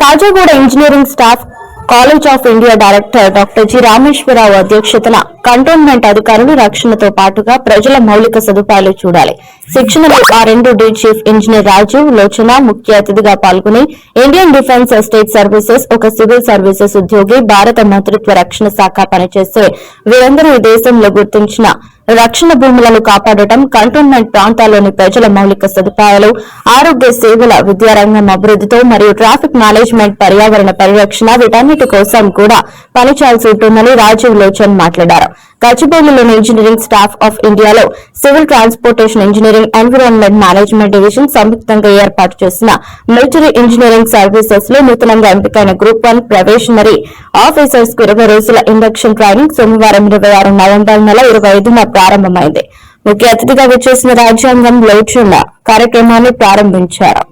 Khajaguda engineering staff college of India director doctor G. Rameshwar Rao అధ్యక్షతన cantonment అధికారులు రక్షణతో పాటుగా ప్రజల మౌలిక సదుపాయాలు చూడాలి. శిక్షణలో ఆ రెండు డి చీఫ్ ఇంజనీర్ రాజు లోచన ముఖ్య అతిథిగా పాల్గొని ఇండియన్ డిఫెన్స్ స్టేట్ సర్వీసెస్ ఒక సివిల్ సర్వీసెస్ ఉద్యోగి భారత మంత్రిత్వ రక్షణ శాఖ పనిచేసే వీరందరూ ఈ దేశంలో గుర్తించిన రక్షణ భూములను కాపాడటం కంటోన్మెంట్ ప్రాంతాల్లోని ప్రజల మౌలిక సదుపాయాలు ఆరోగ్య సేవల విద్యారంగం అభివృద్ధితో మరియు ట్రాఫిక్ మేనేజ్మెంట్ పర్యావరణ పరిరక్షణ వీటన్నిటి కోసం కూడా పనిచేయాల్సి ఉంటుందని రాజీవ్ లోచన్ మాట్లాడారు. గచ్చిబౌలిలోని ఇంజనీరింగ్ స్టాఫ్ ఆఫ్ ఇండియాలో civil transportation engineering environment management division సంయుక్తంగా ఏర్పాటు చేసిన మిలిటరీ ఇంజనీరింగ్ సర్వీసెస్లో నూతనంగా ఎంపికైన గ్రూప్ వన్ ప్రవేశనరీ ఆఫీసర్స్కు ఇరవై రోజుల ఇండక్షన్ ట్రైనింగ్ సోమవారం ఇరవై ఆరు నవంబర్ నెల ఇరవై ఐదున ప్రారంభమైంది. ముఖ్య అతిథిగా వచ్చేసిన రాజ్యాంగం లోచన్న కార్యక్రమాన్ని ప్రారంభించారు.